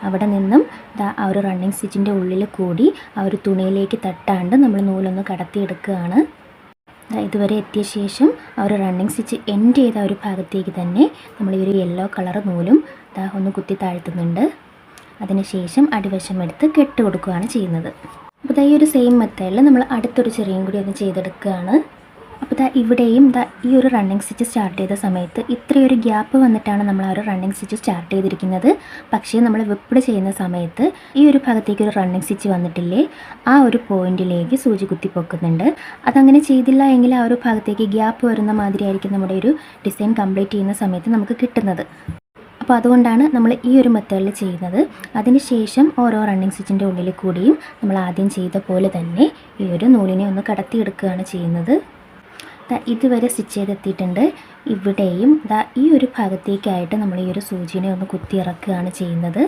അവിടെ നിന്നും ഇതാ ആ ഒരു റണ്ണിങ് സ്റ്റിച്ചിന്റെ ഉള്ളിൽ കൂടി ആ ഒരു തുണിയിലേക്ക് തട്ടാണ്ട് നമ്മൾ നൂലൊന്ന് കടത്തിയെടുക്കുകയാണ് ഇതുവരെ എത്തിയ ശേഷം ആ ഒരു റണ്ണിങ് സ്റ്റിച്ച് എൻഡ് ചെയ്ത ഒരു ഭാഗത്തേക്ക് തന്നെ നമ്മൾ ഈ ഒരു യെല്ലോ കളർ നൂലും ഇതാ ഒന്ന് കുത്തി താഴ്ത്തുന്നുണ്ട്. അതിനുശേഷം അടിവശം എടുത്ത് കെട്ട് കൊടുക്കുകയാണ് ചെയ്യുന്നത്. അപ്പോൾ ദാ ഈ ഒരു സെയിം മെത്തേഡിൽ നമ്മൾ അടുത്തൊരു ചെറിയും കൂടി ഒന്ന് ചെയ്തെടുക്കുകയാണ്. അപ്പോൾ ദാ ഇവിടെയും ദാ ഈ ഒരു റണ്ണിങ് സ്റ്റിച്ച് സ്റ്റാർട്ട് ചെയ്ത സമയത്ത് ഇത്രയൊരു ഗ്യാപ്പ് വന്നിട്ടാണ് നമ്മൾ ആ ഒരു റണ്ണിങ് സ്റ്റിച്ച് സ്റ്റാർട്ട് ചെയ്തിരിക്കുന്നത്. പക്ഷേ നമ്മൾ വിപ്പിഡ് ചെയ്യുന്ന സമയത്ത് ഈ ഒരു ഭാഗത്തേക്ക് ഒരു റണ്ണിങ് സ്റ്റിച്ച് വന്നിട്ടില്ലേ ആ ഒരു പോയിന്റിലേക്ക് സൂചി കുത്തി പൊക്കുന്നുണ്ട് അതങ്ങനെ ചെയ്തില്ല എങ്കിൽ ആ ഒരു ഭാഗത്തേക്ക് ഗ്യാപ്പ് വരുന്ന മാതിരിയായിരിക്കും നമ്മുടെ ഒരു ഡിസൈൻ കംപ്ലീറ്റ് ചെയ്യുന്ന സമയത്ത് നമുക്ക് കിട്ടുന്നത്. അപ്പോൾ അതുകൊണ്ടാണ് നമ്മൾ ഈ ഒരു മെത്തേഡിൽ ചെയ്യുന്നത്. അതിനുശേഷം ഓരോ റണ്ണിങ് സ്റ്റിച്ചിന്റെ ഉള്ളിൽ കൂടിയും നമ്മൾ ആദ്യം ചെയ്ത പോലെ തന്നെ ഈ ഒരു നൂലിനെ ഒന്ന് കടത്തിയെടുക്കുകയാണ് ചെയ്യുന്നത്. ഇതുവരെ സ്റ്റിച്ച് ചെയ്തെത്തിയിട്ടുണ്ട്. ഇവിടെയും ദാ ഈ ഒരു ഭാഗത്തേക്കായിട്ട് നമ്മൾ ഈ ഒരു സൂചിനെ ഒന്ന് കുത്തി ഇറക്കുകയാണ് ചെയ്യുന്നത്.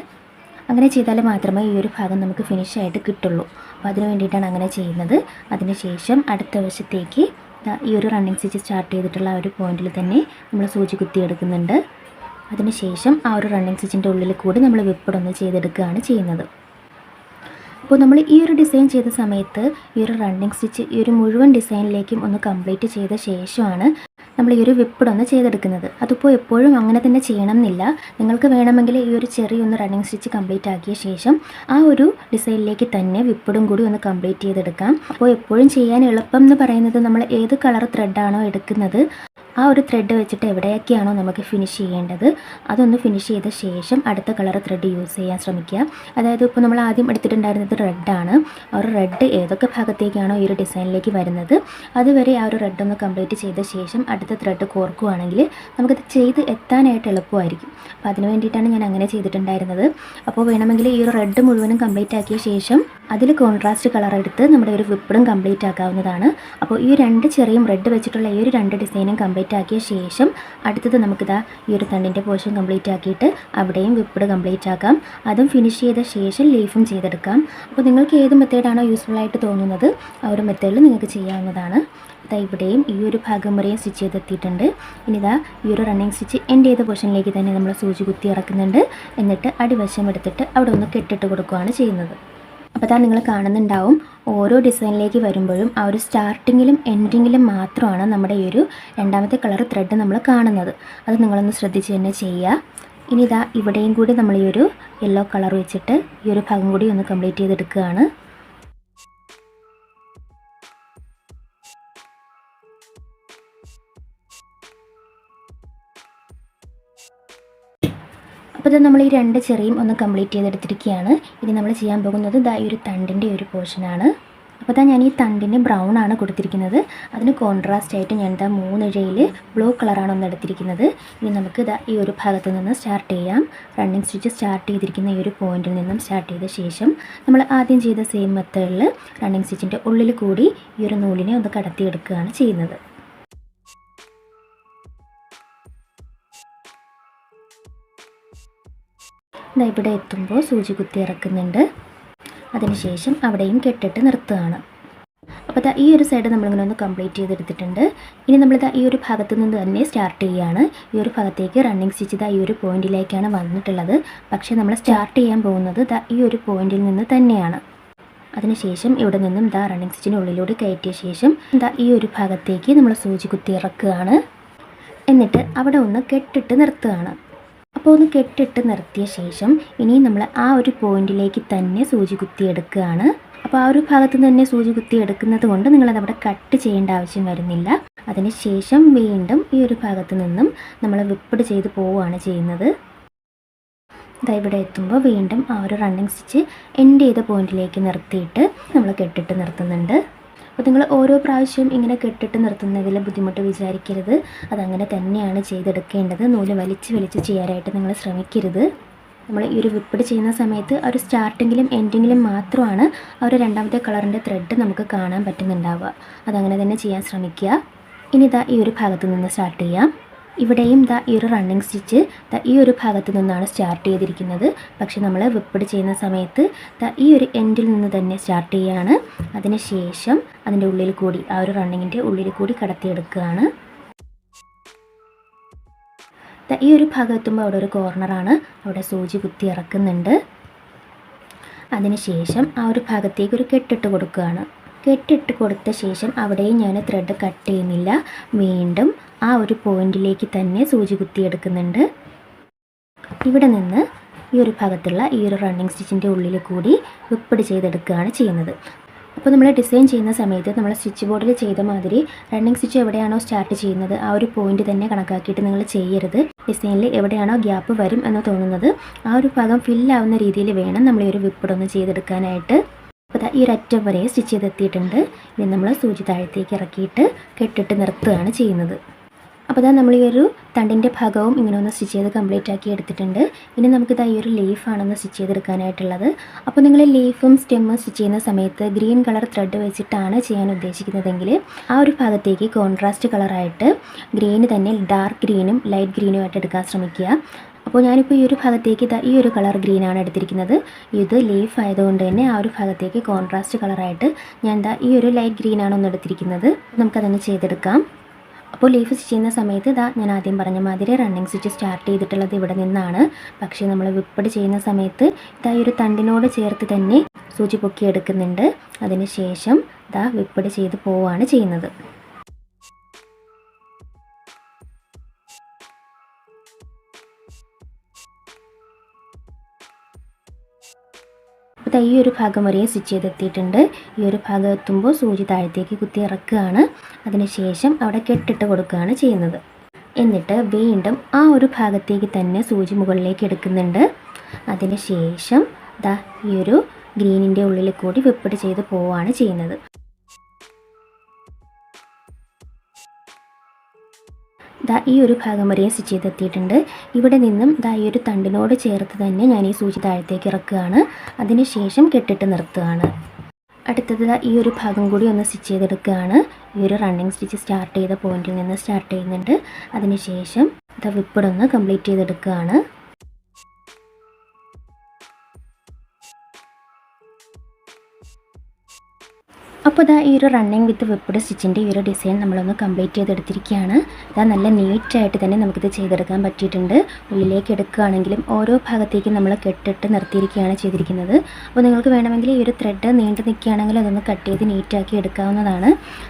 അങ്ങനെ ചെയ്താൽ മാത്രമേ ഈ ഒരു ഭാഗം നമുക്ക് ഫിനിഷ് ആയിട്ട് കിട്ടുള്ളൂ. അപ്പോൾ അതിന് വേണ്ടിയിട്ടാണ് അങ്ങനെ ചെയ്യുന്നത്. അതിനുശേഷം അടുത്ത വശത്തേക്ക് ഈ ഒരു റണ്ണിങ് സ്റ്റിച്ച് സ്റ്റാർട്ട് ചെയ്തിട്ടുള്ള ആ ഒരു പോയിന്റിൽ തന്നെ നമ്മൾ സൂചി കുത്തിയെടുക്കുന്നുണ്ട്. അതിനുശേഷം ആ ഒരു റണ്ണിങ് സ്റ്റിച്ചിന്റെ ഉള്ളിൽ കൂടി നമ്മൾ വിപ്പിടൊന്ന് ചെയ്തെടുക്കുകയാണ് ചെയ്യുന്നത്. അപ്പോൾ നമ്മൾ ഈ ഒരു ഡിസൈൻ ചെയ്ത സമയത്ത് ഈ ഒരു റണ്ണിങ് സ്റ്റിച്ച് ഈ ഒരു മുഴുവൻ ഡിസൈനിലേക്കും ഒന്ന് കംപ്ലീറ്റ് ചെയ്ത ശേഷമാണ് നമ്മൾ ഈ ഒരു വിപ്പിടൊന്ന് ചെയ്തെടുക്കുന്നത്. അതിപ്പോൾ എപ്പോഴും അങ്ങനെ തന്നെ ചെയ്യണം എന്നില്ല നിങ്ങൾക്ക് വേണമെങ്കിൽ ഈ ഒരു ചെറിയൊന്ന് റണ്ണിങ് സ്റ്റിച്ച് കംപ്ലീറ്റ് ആക്കിയ ശേഷം ആ ഒരു ഡിസൈനിലേക്ക് തന്നെ വിപ്പിടും കൂടി ഒന്ന് കംപ്ലീറ്റ് ചെയ്തെടുക്കാം. അപ്പോൾ എപ്പോഴും ചെയ്യാൻ എളുപ്പം എന്ന് പറയുന്നത് നമ്മൾ ഏത് കളർ ത്രെഡാണോ എടുക്കുന്നത് ആ ഒരു ത്രെഡ് വെച്ചിട്ട് എവിടെയൊക്കെയാണോ നമുക്ക് ഫിനിഷ് ചെയ്യേണ്ടത് അതൊന്ന് ഫിനിഷ് ചെയ്ത ശേഷം അടുത്ത കളർ ത്രെഡ് യൂസ് ചെയ്യാൻ ശ്രമിക്കുക. അതായത് ഇപ്പോൾ നമ്മൾ ആദ്യം എടുത്തിട്ടുണ്ടായിരുന്നത് റെഡാണ് ആ ഒരു റെഡ് ഏതൊക്കെ ഭാഗത്തേക്കാണോ ഈ ഒരു ഡിസൈനിലേക്ക് വരുന്നത് അതുവരെ ആ ഒരു റെഡ് ഒന്ന് കംപ്ലീറ്റ് ചെയ്ത ശേഷം അടുത്ത ത്രെഡ് കോർക്കുകയാണെങ്കിൽ നമുക്കത് ചെയ്ത് എത്താനായിട്ട് എളുപ്പമായിരിക്കും. അപ്പോൾ അതിന് വേണ്ടിയിട്ടാണ് ഞാൻ അങ്ങനെ ചെയ്തിട്ടുണ്ടായിരുന്നത്. അപ്പോൾ വേണമെങ്കിൽ ഈ ഒരു റെഡ് മുഴുവനും കംപ്ലീറ്റ് ആക്കിയ ശേഷം അതിൽ കോൺട്രാസ്റ്റ് കളർ എടുത്ത് നമ്മുടെ ഒരു വിപ്പിടും കംപ്ലീറ്റ് ആക്കാവുന്നതാണ്. അപ്പോൾ ഈ രണ്ട് ചെറിയും റെഡ് വെച്ചിട്ടുള്ള ഈ ഒരു രണ്ട് ഡിസൈനും കംപ്ലീറ്റ് ആക്കിയ ശേഷം അടുത്തത് നമുക്കിതാ ഈ ഒരു തണ്ടിന്റെ പോർഷൻ കംപ്ലീറ്റ് ആക്കിയിട്ട് അവിടെയും വിപ്പിട് കംപ്ലീറ്റ് ആക്കാം. അതും ഫിനിഷ് ചെയ്ത ശേഷം ലീഫും ചെയ്തെടുക്കാം. അപ്പോൾ നിങ്ങൾക്ക് ഏത് മെത്തേഡാണോ യൂസ്ഫുൾ ആയിട്ട് തോന്നുന്നത് ആ ഒരു മെത്തേഡിൽ നിങ്ങൾക്ക് ചെയ്യാവുന്നതാണ്. ഇതാ ഇവിടെയും ഈ ഒരു ഭാഗം വരെയും സ്റ്റിച്ച് ചെയ്തെത്തിയിട്ടുണ്ട്. ഇനി ഇതാ ഈ ഒരു റണ്ണിങ് സ്റ്റിച്ച് എന്റെ ചെയ്ത പോർഷനിലേക്ക് തന്നെ നമ്മൾ സൂചി കുത്തി ഇറക്കുന്നുണ്ട്. എന്നിട്ട് അടിവശം എടുത്തിട്ട് അവിടെ ഒന്ന് കെട്ടിട്ട് കൊടുക്കുകയാണ് ചെയ്യുന്നത്. അപ്പോൾ അതാ നിങ്ങൾ കാണുന്നുണ്ടാവും. ഓരോ ഡിസൈനിലേക്ക് വരുമ്പോഴും ആ ഒരു സ്റ്റാർട്ടിങ്ങിലും എൻഡിങ്ങിലും മാത്രമാണ് നമ്മുടെ ഈ ഒരു രണ്ടാമത്തെ കളർ ത്രെഡ് നമ്മൾ കാണുന്നത്. അത് നിങ്ങളൊന്ന് ശ്രദ്ധിച്ച് തന്നെ ചെയ്യുക. ഇനി ഇതാ ഇവിടെയും കൂടി നമ്മൾ ഈ ഒരു യെല്ലോ കളർ വെച്ചിട്ട് ഈ ഒരു ഭാഗം കൂടി ഒന്ന് കംപ്ലീറ്റ് ചെയ്തെടുക്കുകയാണ്. അപ്പോൾ ഇത് നമ്മൾ ഈ രണ്ട് ചെറിയും ഒന്ന് കംപ്ലീറ്റ് ചെയ്തെടുത്തിരിക്കുകയാണ് ഇനി നമ്മൾ ചെയ്യാൻ പോകുന്നത് ദാ ഈ ഒരു തണ്ടിന്റെ ഒരു പോർഷനാണ് അപ്പോൾ ഞാൻ ഈ തണ്ടിന് ബ്രൗൺ ആണ് കൊടുത്തിരിക്കുന്നത്. അതിന് കോൺട്രാസ്റ്റ് ആയിട്ട് ഞാൻ ഇതാ മൂന്നിഴയിൽ ബ്ലൂ കളറാണ് ഒന്ന് എടുത്തിരിക്കുന്നത്. ഇനി നമുക്ക് ഇതാ ഈ ഒരു ഭാഗത്ത് നിന്ന് സ്റ്റാർട്ട് ചെയ്യാം. റണ്ണിങ് സ്റ്റിച്ച് സ്റ്റാർട്ട് ചെയ്തിരിക്കുന്ന ഈ ഒരു പോയിന്റിൽ നിന്നും സ്റ്റാർട്ട് ചെയ്ത ശേഷം നമ്മൾ ആദ്യം ചെയ്ത സെയിം മെത്തേഡിൽ റണ്ണിങ് സ്റ്റിച്ചിന്റെ ഉള്ളിൽ കൂടി ഈ ഒരു നൂലിനെ ഒന്ന് കടത്തിയെടുക്കുകയാണ് ചെയ്യുന്നത്. ദാ ഇവിടെ എത്തുമ്പോൾ സൂചി കുത്തി ഇറക്കുന്നുണ്ട്. അതിനുശേഷം അവിടെയും കെട്ടിട്ട് നിർത്തുകയാണ്. അപ്പോൾ ഈ ഒരു സൈഡ് നമ്മളിങ്ങനെ ഒന്ന് കംപ്ലീറ്റ് ചെയ്തെടുത്തിട്ടുണ്ട്. ഇനി നമ്മളിതാ ഈ ഒരു ഭാഗത്ത് നിന്ന് തന്നെ സ്റ്റാർട്ട് ചെയ്യുകയാണ് ഈ ഒരു ഭാഗത്തേക്ക് റണ്ണിങ് സ്റ്റിച്ച് ഇതാ ഈ ഒരു പോയിന്റിലേക്കാണ് വന്നിട്ടുള്ളത്. പക്ഷേ നമ്മൾ സ്റ്റാർട്ട് ചെയ്യാൻ പോകുന്നത് ദാ ഈ ഒരു പോയിന്റിൽ നിന്ന് തന്നെയാണ്. അതിനുശേഷം ഇവിടെ നിന്നും ദാ റണ്ണിങ് സ്റ്റിച്ചിനുള്ളിലൂടെ കയറ്റിയ ശേഷം ദാ ഈ ഒരു ഭാഗത്തേക്ക് നമ്മൾ സൂചി കുത്തി ഇറക്കുകയാണ്. എന്നിട്ട് അവിടെ ഒന്ന് കെട്ടിട്ട് നിർത്തുകയാണ്. അപ്പോൾ ഒന്ന് കെട്ടിട്ട് നിർത്തിയ ശേഷം ഇനി നമ്മൾ ആ ഒരു പോയിന്റിലേക്ക് തന്നെ സൂചി കുത്തി എടുക്കുകയാണ്. അപ്പോൾ ആ ഒരു ഭാഗത്ത് തന്നെ സൂചി കുത്തി എടുക്കുന്നത് കൊണ്ട് നിങ്ങളത് അവിടെ കട്ട് ചെയ്യേണ്ട ആവശ്യം വരുന്നില്ല. അതിന് ശേഷം വീണ്ടും ഈ ഒരു ഭാഗത്ത് നിന്നും നമ്മൾ വിപ്പിട് ചെയ്ത് പോവുകയാണ് ചെയ്യുന്നത്. ഇതാ ഇവിടെ എത്തുമ്പോൾ വീണ്ടും ആ ഒരു റണ്ണിങ് സ്റ്റിച്ച് എൻഡ് ചെയ്ത പോയിന്റിലേക്ക് നിർത്തിയിട്ട് നമ്മൾ കെട്ടിട്ട് നിർത്തുന്നുണ്ട്. അപ്പോൾ നിങ്ങൾ ഓരോ പ്രാവശ്യം ഇങ്ങനെ കെട്ടിട്ട് നിർത്തുന്നതിൽ ബുദ്ധിമുട്ട് വിചാരിക്കരുത്. അതങ്ങനെ തന്നെയാണ് ചെയ്തെടുക്കേണ്ടത്. നൂൽ വലിച്ച് വലിച്ച് ചെയ്യാനായിട്ട് നിങ്ങൾ ശ്രമിക്കരുത്. നമ്മൾ ഈ ഒരു വിപ്പിട് ചെയ്യുന്ന സമയത്ത് ഒരു സ്റ്റാർട്ടിങ്ങിലും എൻഡിങ്ങിലും മാത്രമാണ് ആ ഒരു രണ്ടാമത്തെ കളറിന്റെ ത്രെഡ് നമുക്ക് കാണാൻ പറ്റുന്നുണ്ടാവുക. അതങ്ങനെ തന്നെ ചെയ്യാൻ ശ്രമിക്കുക. ഇനി ഇതാ ഈ ഒരു ഭാഗത്ത് നിന്ന് സ്റ്റാർട്ട് ചെയ്യാം. ഇവിടെയും ദാ ഈ ഒരു റണ്ണിങ് സ്റ്റിച്ച് ദ ഈ ഒരു ഭാഗത്ത് നിന്നാണ് സ്റ്റാർട്ട് ചെയ്തിരിക്കുന്നത്. പക്ഷെ നമ്മൾ വിപ്പിട് ചെയ്യുന്ന സമയത്ത് ദ ഈ ഒരു എൻഡിൽ നിന്ന് തന്നെ സ്റ്റാർട്ട് ചെയ്യുകയാണ് അതിനുശേഷം അതിന്റെ ഉള്ളിൽ കൂടി ആ ഒരു റണ്ണിങ്ങിന്റെ ഉള്ളിൽ കൂടി കടത്തിയെടുക്കുകയാണ്. ദ ഈ ഒരു ഭാഗം എത്തുമ്പോൾ അവിടെ ഒരു കോർണറാണ് അവിടെ സൂചി കുത്തി ഇറക്കുന്നുണ്ട്. അതിനുശേഷം ആ ഒരു ഭാഗത്തേക്ക് ഒരു കെട്ടിട്ട് കൊടുക്കുകയാണ്. കെട്ടിട്ട് കൊടുത്ത ശേഷം അവിടെയും ഞാൻ ത്രെഡ് കട്ട് ചെയ്യുന്നില്ല. വീണ്ടും ആ ഒരു പോയിന്റിലേക്ക് തന്നെ സൂചി കുത്തിയെടുക്കുന്നുണ്ട് ഇവിടെ നിന്ന് ഈ ഒരു ഭാഗത്തുള്ള ഈ ഒരു റണ്ണിങ് സ്റ്റിച്ചിന്റെ ഉള്ളിൽ കൂടി വിപ്പിട് ചെയ്തെടുക്കുകയാണ് ചെയ്യുന്നത്. അപ്പോൾ നമ്മൾ ഡിസൈൻ ചെയ്യുന്ന സമയത്ത് നമ്മൾ സ്റ്റിച്ച് ബോർഡിൽ ചെയ്ത മാതിരി റണ്ണിങ് സ്റ്റിച്ച് എവിടെയാണോ സ്റ്റാർട്ട് ചെയ്യുന്നത് ആ ഒരു പോയിന്റ് തന്നെ കണക്കാക്കിയിട്ട് നിങ്ങൾ ചെയ്യരുത്. ഡിസൈനിൽ എവിടെയാണോ ഗ്യാപ്പ് വരും എന്ന് തോന്നുന്നത് ആ ഒരു ഭാഗം ഫില്ലാവുന്ന രീതിയിൽ വേണം നമ്മൾ ഈ ഒരു വിപ്പിടൊന്ന് ചെയ്തെടുക്കാനായിട്ട്. അപ്പോൾ ഈ ഒരറ്റം വരെ സ്റ്റിച്ച് ചെയ്തെത്തിയിട്ടുണ്ട്. ഇനി നമ്മൾ സൂചി താഴത്തേക്ക് ഇറക്കിയിട്ട് കെട്ടിട്ട് നിർത്തുകയാണ് ചെയ്യുന്നത്. അപ്പോൾ ഇതാ നമ്മൾ ഈ ഒരു തണ്ടിന്റെ ഭാഗവും ഇങ്ങനെ ഒന്ന് സ്റ്റിച്ച് ചെയ്ത് കംപ്ലീറ്റ് ആക്കി എടുത്തിട്ടുണ്ട്. ഇനി നമുക്കിതാ ഈ ഒരു ലീഫാണെന്ന് സ്റ്റിച്ച് ചെയ്തെടുക്കാനായിട്ടുള്ളത്. അപ്പോൾ നിങ്ങൾ ലീഫും സ്റ്റെമ്മും സ്റ്റിച്ച് ചെയ്യുന്ന സമയത്ത് ഗ്രീൻ കളർ ത്രെഡ് വെച്ചിട്ടാണ് ചെയ്യാൻ ഉദ്ദേശിക്കുന്നതെങ്കിൽ ആ ഒരു ഭാഗത്തേക്ക് കോൺട്രാസ്റ്റ് കളറായിട്ട് ഗ്രീന് തന്നെ ഡാർക്ക് ഗ്രീനും ലൈറ്റ് ഗ്രീനും ആയിട്ട് എടുക്കാൻ ശ്രമിക്കുക. അപ്പോൾ ഞാനിപ്പോൾ ഈ ഒരു ഭാഗത്തേക്ക് ഇതാ ഈ ഒരു കളർ ഗ്രീനാണ് എടുത്തിരിക്കുന്നത്. ഇത് ലീഫ് ആയതുകൊണ്ട് തന്നെ ആ ഒരു ഭാഗത്തേക്ക് കോൺട്രാസ്റ്റ് കളറായിട്ട് ഞാൻ ദാ ഈ ഒരു ലൈറ്റ് ഗ്രീനാണ് ഒന്ന് എടുത്തിരിക്കുന്നത്. നമുക്കതൊന്ന് ചെയ്തെടുക്കാം. അപ്പോൾ ലീഫ് സ്റ്റിച്ച് ചെയ്യുന്ന സമയത്ത് ഇതാ ഞാൻ ആദ്യം പറഞ്ഞ മാതിരി റണ്ണിങ് സ്റ്റിച്ച് സ്റ്റാർട്ട് ചെയ്തിട്ടുള്ളത് ഇവിടെ നിന്നാണ്. പക്ഷേ നമ്മൾ വിപ്പട് ചെയ്യുന്ന സമയത്ത് ഇതാ ഒരു തണ്ടിനോട് ചേർത്ത് തന്നെ സൂചി പൊക്കി എടുക്കുന്നുണ്ട് അതിന് ശേഷം ഇതാ വിപ്പട് ചെയ്ത് പോവുകയാണ് ചെയ്യുന്നത്. അപ്പോൾ ഈ ഒരു ഭാഗം വരെ സ്റ്റിച്ച് ചെയ്തെത്തിയിട്ടുണ്ട്. ഈ ഒരു ഭാഗം എത്തുമ്പോൾ സൂചി താഴത്തേക്ക് കുത്തി ഇറക്കുകയാണ്. അതിനുശേഷം അവിടെ കെട്ടിട്ട് കൊടുക്കുകയാണ് ചെയ്യുന്നത്. എന്നിട്ട് വീണ്ടും ആ ഒരു ഭാഗത്തേക്ക് തന്നെ സൂചി മുകളിലേക്ക് എടുക്കുന്നുണ്ട്. അതിന് ശേഷം ദാ ഈ ഒരു ഗ്രീനിന്റെ ഉള്ളിൽ കൂടി വെപ്പിട്ട് ചെയ്ത് പോവുകയാണ് ചെയ്യുന്നത്. ദാ ഈ ഒരു ഭാഗം വരെയും സ്റ്റിച്ച് ചെയ്തെത്തിയിട്ടുണ്ട്. ഇവിടെ നിന്നും ദാ ഈ ഒരു തണ്ടിനോട് ചേർത്ത് തന്നെ ഞാൻ ഈ സൂചി താഴത്തേക്ക് ഇറക്കുകയാണ്. അതിനുശേഷം കെട്ടിട്ട് നിർത്തുകയാണ്. അടുത്തത് ഈ ഒരു ഭാഗം കൂടി ഒന്ന് സ്റ്റിച്ച് ചെയ്തെടുക്കുകയാണ്. ഈ ഒരു റണ്ണിങ് സ്റ്റിച്ച് സ്റ്റാർട്ട് ചെയ്ത പോയിന്റിൽ നിന്ന് സ്റ്റാർട്ട് ചെയ്യുന്നുണ്ട്. അതിനുശേഷം ദാ വിപ്പിടൊന്ന് കംപ്ലീറ്റ് ചെയ്തെടുക്കുകയാണ്. അപ്പോൾ ഇതാ ഈ ഒരു റണ്ണിങ് വിത്ത് വെപ്പിട് സ്റ്റിച്ചിന്റെ ഈ ഒരു ഡിസൈൻ നമ്മളൊന്ന് കംപ്ലീറ്റ് ചെയ്തെടുത്തിരിക്കുകയാണ്. ഇതാ നല്ല നീറ്റായിട്ട് തന്നെ നമുക്കിത് ചെയ്തെടുക്കാൻ പറ്റിയിട്ടുണ്ട്. ഉള്ളിലേക്ക് എടുക്കുകയാണെങ്കിലും ഓരോ ഭാഗത്തേക്കും നമ്മൾ കെട്ടിട്ട് നിർത്തിയിരിക്കുകയാണ് ചെയ്തിരിക്കുന്നത്. അപ്പോൾ നിങ്ങൾക്ക് വേണമെങ്കിൽ ഈ ഒരു ത്രെഡ് നീണ്ടു നിൽക്കുകയാണെങ്കിൽ അതൊന്ന് കട്ട് ചെയ്ത് നീറ്റാക്കി എടുക്കാവുന്നതാണ്.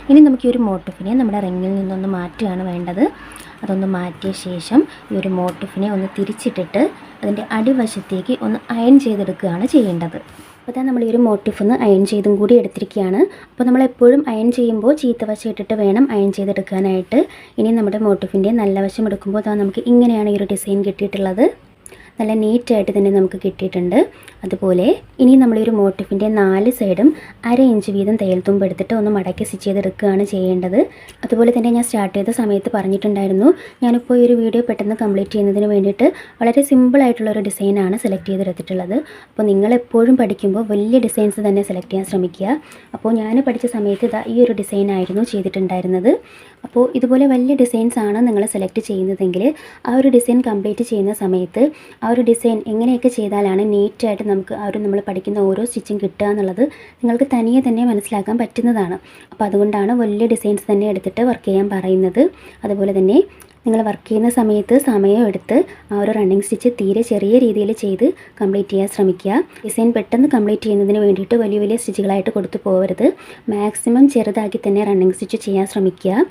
ഇനി നമുക്ക് ഈ ഒരു മോട്ടിഫിനെ നമ്മുടെ റിങ്ങിൽ നിന്നൊന്ന് മാറ്റുകയാണ് വേണ്ടത്. അതൊന്ന് മാറ്റിയ ശേഷം ഈ ഒരു മോട്ടിഫിനെ ഒന്ന് തിരിച്ചിട്ടിട്ട് അതിന്റെ അടിവശത്തേക്ക് ഒന്ന് അയൺ ചെയ്തെടുക്കുകയാണ് ചെയ്യേണ്ടത്. അപ്പോൾ തന്നെ നമ്മൾ ഈ ഒരു മോട്ടിഫ് ഒന്ന് അയൺ ചെയ്തും കൂടി എടുത്തിരിക്കുകയാണ് അപ്പോൾ നമ്മൾ എപ്പോഴും അയൺ ചെയ്യുമ്പോൾ ചീത്ത വശം ഇട്ടിട്ട് വേണം അയൺ ചെയ്തെടുക്കാനായിട്ട്. ഇനി നമ്മുടെ മോട്ടിഫിന്റെ നല്ല വശം എടുക്കുമ്പോൾ നമുക്ക് ഇങ്ങനെയാണ് ഈ ഒരു ഡിസൈൻ കിട്ടിയിട്ടുള്ളത്. നല്ല നീറ്റായിട്ട് തന്നെ നമുക്ക് കിട്ടിയിട്ടുണ്ട്. അതുപോലെ ഇനി ഒരു മോട്ടിഫിന്റെ നാല് സൈഡും അര ഇഞ്ച് വീതം തയ്യൽ തുമ്പ് എടുത്തിട്ട് ഒന്ന് മടക്കി സ്റ്റിച്ച് ചെയ്തെടുക്കുകയാണ് ചെയ്യേണ്ടത്. അതുപോലെ തന്നെ ഞാൻ സ്റ്റാർട്ട് ചെയ്ത സമയത്ത് പറഞ്ഞിട്ടുണ്ടായിരുന്നു ഞാനിപ്പോൾ ഈ ഒരു വീഡിയോ പെട്ടെന്ന് കംപ്ലീറ്റ് ചെയ്യുന്നതിന് വേണ്ടിയിട്ട് വളരെ സിമ്പിളായിട്ടുള്ള ഒരു ഡിസൈനാണ് സെലക്ട് ചെയ്തെടുത്തിട്ടുള്ളത്. അപ്പോൾ നിങ്ങൾ എപ്പോഴും പഠിക്കുമ്പോൾ വലിയ ഡിസൈൻസ് തന്നെ സെലക്ട് ചെയ്യാൻ ശ്രമിക്കുക. അപ്പോൾ ഞാൻ പഠിച്ച സമയത്ത് ഇതാ ഈ ഒരു ഡിസൈനായിരുന്നു ചെയ്തിട്ടുണ്ടായിരുന്നത്. അപ്പോൾ ഇതുപോലെ വലിയ ഡിസൈൻസ് ആണ് നിങ്ങൾ സെലക്ട് ചെയ്യുന്നതെങ്കിൽ ആ ഒരു ഡിസൈൻ കംപ്ലീറ്റ് ചെയ്യുന്ന സമയത്ത് ആ ഒരു ഡിസൈൻ എങ്ങനെയൊക്കെ ചെയ്താലാണ് നീറ്റായിട്ട് നമുക്ക് ആ ഒരു നമ്മൾ പഠിക്കുന്ന ഓരോ സ്റ്റിച്ചും കിട്ടുക എന്നുള്ളത് നിങ്ങൾക്ക് തനിയെ തന്നെ മനസ്സിലാക്കാൻ പറ്റുന്നതാണ്. അപ്പോൾ അതുകൊണ്ടാണ് വലിയ ഡിസൈൻസ് തന്നെ എടുത്തിട്ട് വർക്ക് ചെയ്യാൻ പറയുന്നത്. അതുപോലെ തന്നെ നിങ്ങൾ വർക്ക് ചെയ്യുന്ന സമയത്ത് സമയം എടുത്ത് ആ ഒരു റണ്ണിങ് സ്റ്റിച്ച് തീരെ ചെറിയ രീതിയിൽ ചെയ്ത് കംപ്ലീറ്റ് ചെയ്യാൻ ശ്രമിക്കുക. ഡിസൈൻ പെട്ടെന്ന് കംപ്ലീറ്റ് ചെയ്യുന്നതിന് വേണ്ടിയിട്ട് വലിയ വലിയ സ്റ്റിച്ചുകളായിട്ട് കൊടുത്തു പോകരുത്. മാക്സിമം ചെറുതാക്കി തന്നെ റണ്ണിങ് സ്റ്റിച്ച് ചെയ്യാൻ ശ്രമിക്കുക.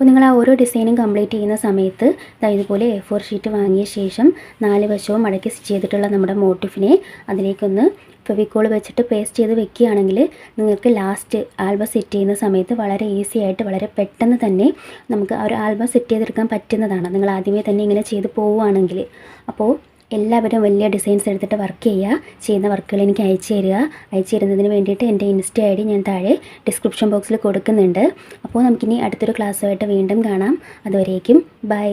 അപ്പോൾ നിങ്ങൾ ആ ഓരോ ഡിസൈനും കംപ്ലീറ്റ് ചെയ്യുന്ന സമയത്ത് ഇതുപോലെ എ ഫോർ ഷീറ്റ് വാങ്ങിയ ശേഷം നാല് വശവും മടക്കി സ്റ്റിച്ച് ചെയ്തിട്ടുള്ള നമ്മുടെ മോട്ടിഫിനെ അതിലേക്കൊന്ന് ഫെവിക്കോൾ വെച്ചിട്ട് പേസ്റ്റ് ചെയ്ത് വെക്കുകയാണെങ്കിൽ നിങ്ങൾക്ക് ലാസ്റ്റ് ആൽബം സെറ്റ് ചെയ്യുന്ന സമയത്ത് വളരെ ഈസി ആയിട്ട് വളരെ പെട്ടെന്ന് തന്നെ നമുക്ക് ആ ഒരു ആൽബം സെറ്റ് ചെയ്തെടുക്കാൻ പറ്റുന്നതാണ്. നിങ്ങൾ ആദ്യമേ തന്നെ ഇങ്ങനെ ചെയ്ത് പോവുകയാണെങ്കിൽ. അപ്പോൾ എല്ലാവരും വലിയ ഡിസൈൻസ് എടുത്തിട്ട് വർക്ക് ചെയ്യുക. ചെയ്യുന്ന വർക്കുകൾ എനിക്ക് അയച്ചു തരിക. അയച്ചു തരുന്നതിന് വേണ്ടിയിട്ട് എന്റെ ഇൻസ്റ്റ ഐ ഡി ഞാൻ താഴെ ഡിസ്ക്രിപ്ഷൻ ബോക്സിൽ കൊടുക്കുന്നുണ്ട്. അപ്പോൾ നമുക്കിനി അടുത്തൊരു ക്ലാസ്സുമായിട്ട് വീണ്ടും കാണാം. അതുവരേക്കും ബൈ